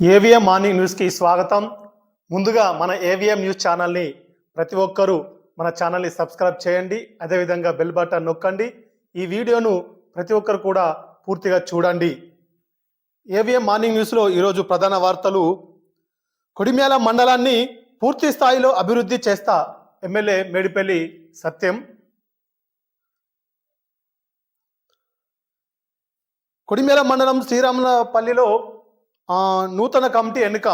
AVM morning న్యూస్కి స్వాగతం. ముందుగా మన ఏవిఎం న్యూస్ ఛానల్ని ప్రతి ఒక్కరూ మన ఛానల్ని సబ్స్క్రైబ్ చేయండి. అదేవిధంగా బెల్ బటన్ నొక్కండి. ఈ వీడియోను ప్రతి ఒక్కరు కూడా పూర్తిగా చూడండి. ఏవిఎం మార్నింగ్ న్యూస్లో ఈరోజు ప్రధాన వార్తలు. కొడిమ్యాల మండలాన్ని పూర్తి స్థాయిలో అభివృద్ధి చేస్తా ఎమ్మెల్యే మేడిపల్లి సత్యం. కొడిమేల మండలం శ్రీరాములపల్లిలో నూతన కమిటీ ఎన్నిక.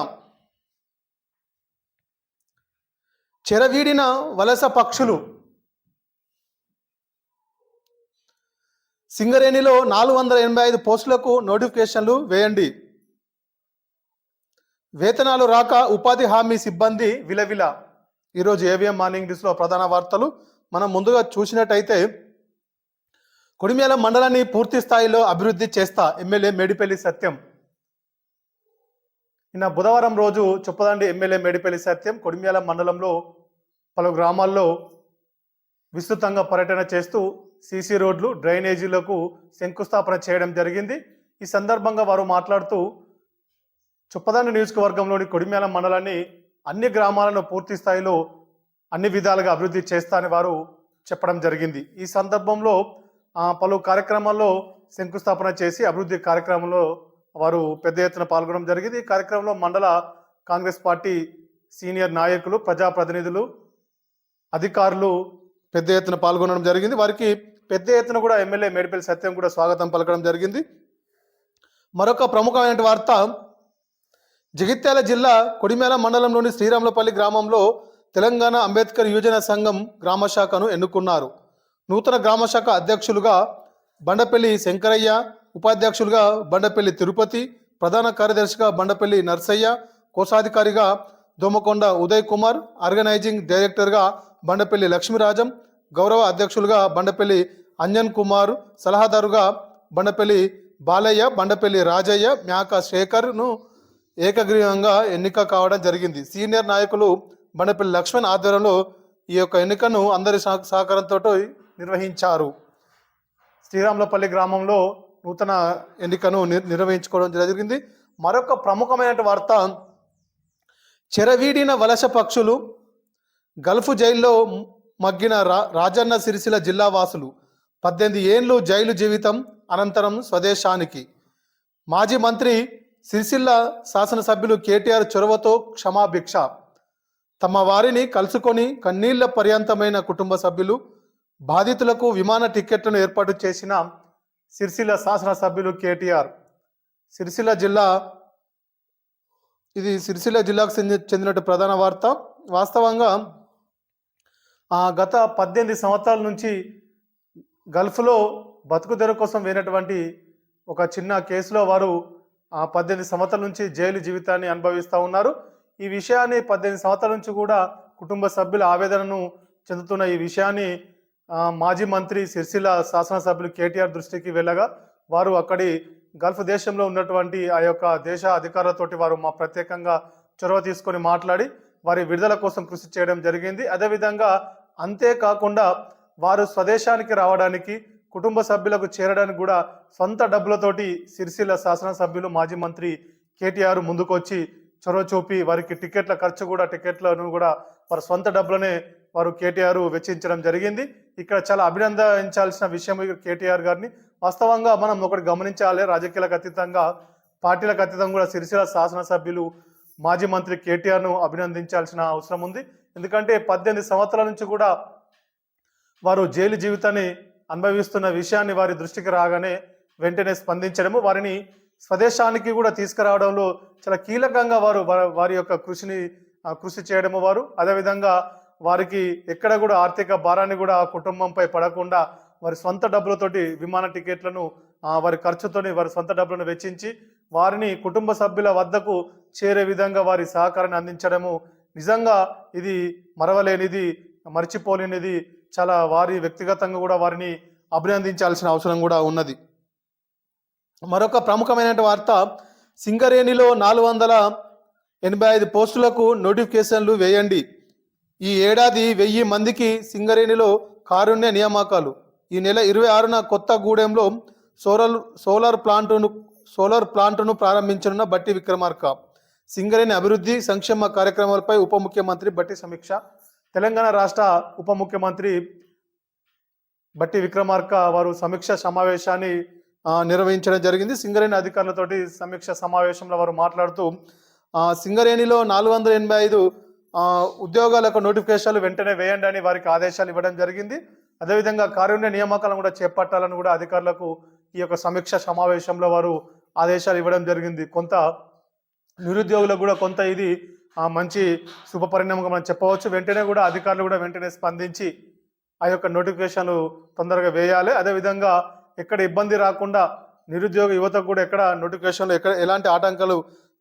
చెరవీడిన వలస పక్షులు. సింగరేణిలో నాలుగు వందల ఎనభై ఐదు పోస్టులకు నోటిఫికేషన్లు వేయండి. వేతనాలు రాక ఉపాధి హామీ సిబ్బంది విలవిల. ఈరోజు ఏవిఎం మార్నింగ్ న్యూస్లో ప్రధాన వార్తలు. మనం ముందుగా చూసినట్టయితే కొడిమేల మండలాన్ని పూర్తి స్థాయిలో అభివృద్ధి చేస్తా ఎమ్మెల్యే మేడిపల్లి సత్యం. నిన్న బుధవారం రోజు చొప్పదండి ఎమ్మెల్యే మేడిపల్లి సత్యం కొడిమ్యాల మండలంలో పలు గ్రామాల్లో విస్తృతంగా పర్యటన చేస్తూ సీసీ రోడ్లు డ్రైనేజీలకు శంకుస్థాపన చేయడం జరిగింది. ఈ సందర్భంగా వారు మాట్లాడుతూ చొప్పదండి నియోజకవర్గంలోని కొడిమ్యాల మండలాన్ని అన్ని గ్రామాలను పూర్తి స్థాయిలో అన్ని విధాలుగా అభివృద్ధి చేస్తానని వారు చెప్పడం జరిగింది. ఈ సందర్భంలో పలు కార్యక్రమాల్లో శంకుస్థాపన చేసి అభివృద్ధి కార్యక్రమంలో వారు పెద్ద ఎత్తున పాల్గొనడం జరిగింది. ఈ కార్యక్రమంలో మండల కాంగ్రెస్ పార్టీ సీనియర్ నాయకులు ప్రజాప్రతినిధులు అధికారులు పెద్ద ఎత్తున పాల్గొనడం జరిగింది. వారికి పెద్ద ఎత్తున కూడా ఎమ్మెల్యే మేడిపల్లి సత్యం కూడా స్వాగతం పలకడం జరిగింది. మరొక ప్రముఖమైన వార్త జగిత్యాల జిల్లా కొడిమేల మండలంలోని శ్రీరాములపల్లి గ్రామంలో తెలంగాణ అంబేద్కర్ యువజన సంఘం గ్రామ శాఖను ఎన్నుకున్నారు. నూతన గ్రామ శాఖ అధ్యక్షులుగా బండపల్లి శంకరయ్య ఉపాధ్యక్షులుగా బండపల్లి తిరుపతి ప్రధాన కార్యదర్శిగా బండపల్లి నర్సయ్య కోశాధికారిగా దోమకొండ ఉదయ్ కుమార్ ఆర్గనైజింగ్ డైరెక్టర్గా బండపల్లి లక్ష్మీరాజం గౌరవ అధ్యక్షులుగా బండపల్లి అంజన్ కుమార్ సలహాదారుగా బండపల్లి బాలయ్య బండపల్లి రాజయ్య మ్యాక శేఖర్ను ఏకగ్రీవంగా ఎన్నిక కావడం జరిగింది. సీనియర్ నాయకులు బండపల్లి లక్ష్మణ్ ఆధ్వర్యంలో ఈ యొక్క ఎన్నికను అందరి సహకారంతో నిర్వహించారు. శ్రీరాములపల్లి గ్రామంలో నూతన ఎన్నికను నిర్వహించుకోవడం జరిగింది. మరొక ప్రముఖమైన వార్త చెరవీడిన వలస పక్షులు గల్ఫ్ జైల్లో మగ్గిన రా రాజన్న సిరిసిల జిల్లా వాసులు. పద్దెనిమిది ఏండ్లు జైలు జీవితం అనంతరం స్వదేశానికి. మాజీ మంత్రి సిరిసిల్ల శాసనసభ్యులు కేటీఆర్ చొరవతో క్షమాభిక్ష. తమ వారిని కలుసుకొని కన్నీళ్ళ పర్యంతమైన కుటుంబ సభ్యులు బాధితులకు విమాన టిక్కెట్లను ఏర్పాటు చేసిన సిరిసిల్ల శాసనసభ్యులు కేటీఆర్. సిరిసిల్ల జిల్లా ఇది సిరిసిల్ల జిల్లాకు చెంది చెందినట్టు ప్రధాన వార్త. వాస్తవంగా గత పద్దెనిమిది సంవత్సరాల నుంచి గల్ఫ్లో బతుకుదెర కోసం వేసినటువంటి ఒక చిన్న కేసులో వారు ఆ, పద్దెనిమిది సంవత్సరాల నుంచి జైలు జీవితాన్ని అనుభవిస్తూ ఉన్నారు. ఈ విషయాన్ని పద్దెనిమిది సంవత్సరాల నుంచి కూడా కుటుంబ సభ్యుల ఆవేదనను చెందుతున్న ఈ విషయాన్ని మాజీ మంత్రి సిరిసిల్ల శాసనసభ్యులు కేటీఆర్ దృష్టికి వెళ్ళగా వారు అక్కడి గల్ఫ్ దేశంలో ఉన్నటువంటి ఆ యొక్క దేశ అధికారులతోటి వారు మా ప్రత్యేకంగా చొరవ తీసుకొని మాట్లాడి వారి విడుదల కోసం కృషి చేయడం జరిగింది. అదేవిధంగా అంతేకాకుండా వారు స్వదేశానికి రావడానికి కుటుంబ సభ్యులకు చేరడానికి కూడా సొంత డబ్బులతోటి సిరిసిల్ల శాసనసభ్యులు మాజీ మంత్రి కేటీఆర్ ముందుకొచ్చి చొరవ చూపి వారికి టికెట్ల ఖర్చు కూడా టికెట్లను కూడా వారి సొంత డబ్బులనే వారు కేటీఆర్ వెచ్చించడం జరిగింది. ఇక్కడ చాలా అభినందించాల్సిన విషయం కేటీఆర్ గారిని. వాస్తవంగా మనం ఒకటి గమనించాలి రాజకీయాలకు అతీతంగా పార్టీలకు అతీతంగా కూడా సిరిసిల్ల శాసనసభ్యులు మాజీ మంత్రి కేటీఆర్ను అభినందించాల్సిన అవసరం ఉంది. ఎందుకంటే పద్దెనిమిది సంవత్సరాల నుంచి కూడా వారు జైలు జీవితాన్ని అనుభవిస్తున్న విషయాన్ని వారి దృష్టికి రాగానే వెంటనే స్పందించడము. వారిని స్వదేశానికి కూడా తీసుకురావడంలో చాలా కీలకంగా వారు వారి యొక్క కృషిని కృషి చేయడము వారు. అదేవిధంగా వారికి ఎక్కడ కూడా ఆర్థిక భారాన్ని కూడా ఆ కుటుంబంపై పడకుండా వారి సొంత డబ్బులతోటి విమాన టికెట్లను వారి ఖర్చుతోని వారి సొంత డబ్బులను వెచ్చించి వారిని కుటుంబ సభ్యుల వద్దకు చేరే విధంగా వారి సహకారాన్ని అందించడము. నిజంగా ఇది మరవలేనిది మర్చిపోలేనిది చాలా వారి వ్యక్తిగతంగా కూడా వారిని అభినందించాల్సిన అవసరం కూడా ఉన్నది. మరొక ప్రముఖమైన వార్త సింగరేణిలో నాలుగు వందల ఎనభై ఐదు పోస్టులకు నోటిఫికేషన్లు వేయండి. ఈ ఏడాది వెయ్యి మందికి సింగరేణిలో కారుణ్య నియామకాలు. ఈ నెల ఇరవై ఆరున కొత్త గూడెంలో సోలార్ సోలార్ ప్లాంటును సోలార్ ప్లాంటును ప్రారంభించనున్న బట్టి విక్రమార్క. సింగరేణి అభివృద్ధి సంక్షేమ కార్యక్రమాలపై ఉప ముఖ్యమంత్రి బట్టి సమీక్ష. తెలంగాణ రాష్ట్ర ఉప ముఖ్యమంత్రి బట్టి విక్రమార్క వారు సమీక్ష సమావేశాన్ని నిర్వహించడం జరిగింది. సింగరేణి అధికారులతోటి సమీక్ష సమావేశంలో వారు మాట్లాడుతూ సింగరేణిలో నాలుగు వందల ఎనభై ఐదు ఉద్యోగాలకు నోటిఫికేషన్లు వెంటనే వేయండి అని వారికి ఆదేశాలు ఇవ్వడం జరిగింది. అదేవిధంగా కారుణ్య నియామకాలను కూడా చేపట్టాలని కూడా అధికారులకు ఈ యొక్క సమీక్ష సమావేశంలో వారు ఆదేశాలు ఇవ్వడం జరిగింది. కొంత నిరుద్యోగులకు కూడా కొంత ఇది మంచి శుభపరిణామంగా మనం చెప్పవచ్చు. వెంటనే కూడా అధికారులు కూడా వెంటనే స్పందించి ఆ యొక్క నోటిఫికేషన్లు తొందరగా వేయాలి. అదేవిధంగా ఎక్కడ ఇబ్బంది రాకుండా నిరుద్యోగ యువతకు కూడా ఎక్కడ నోటిఫికేషన్లు ఎక్కడ ఎలాంటి ఆటంకాలు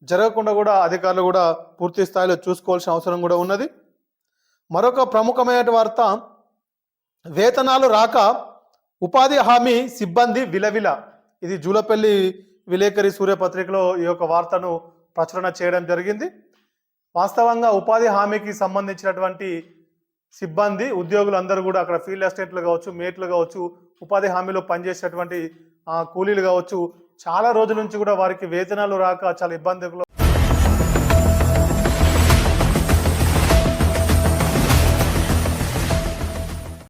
జరగకుండా కూడా అధికారులు కూడా పూర్తి స్థాయిలో చూసుకోవాల్సిన అవసరం కూడా ఉన్నది. మరొక ప్రముఖమైన వార్త వేతనాలు రాక ఉపాధి హామీ సిబ్బంది విలవిల. ఇది జూలపల్లి విలేకరి సూర్యపత్రికలో ఈ యొక్క వార్తను ప్రచురణ చేయడం జరిగింది. వాస్తవంగా ఉపాధి హామీకి సంబంధించినటువంటి సిబ్బంది ఉద్యోగులు అందరూ కూడా అక్కడ ఫీల్డ్ అసిస్టెంట్లు కావచ్చు మేట్లు కావచ్చు ఉపాధి హామీలో పనిచేసేటువంటి కూలీలు కావచ్చు చాలా రోజుల నుంచి కూడా వారికి వేతనాలు రాక చాలా ఇబ్బందులు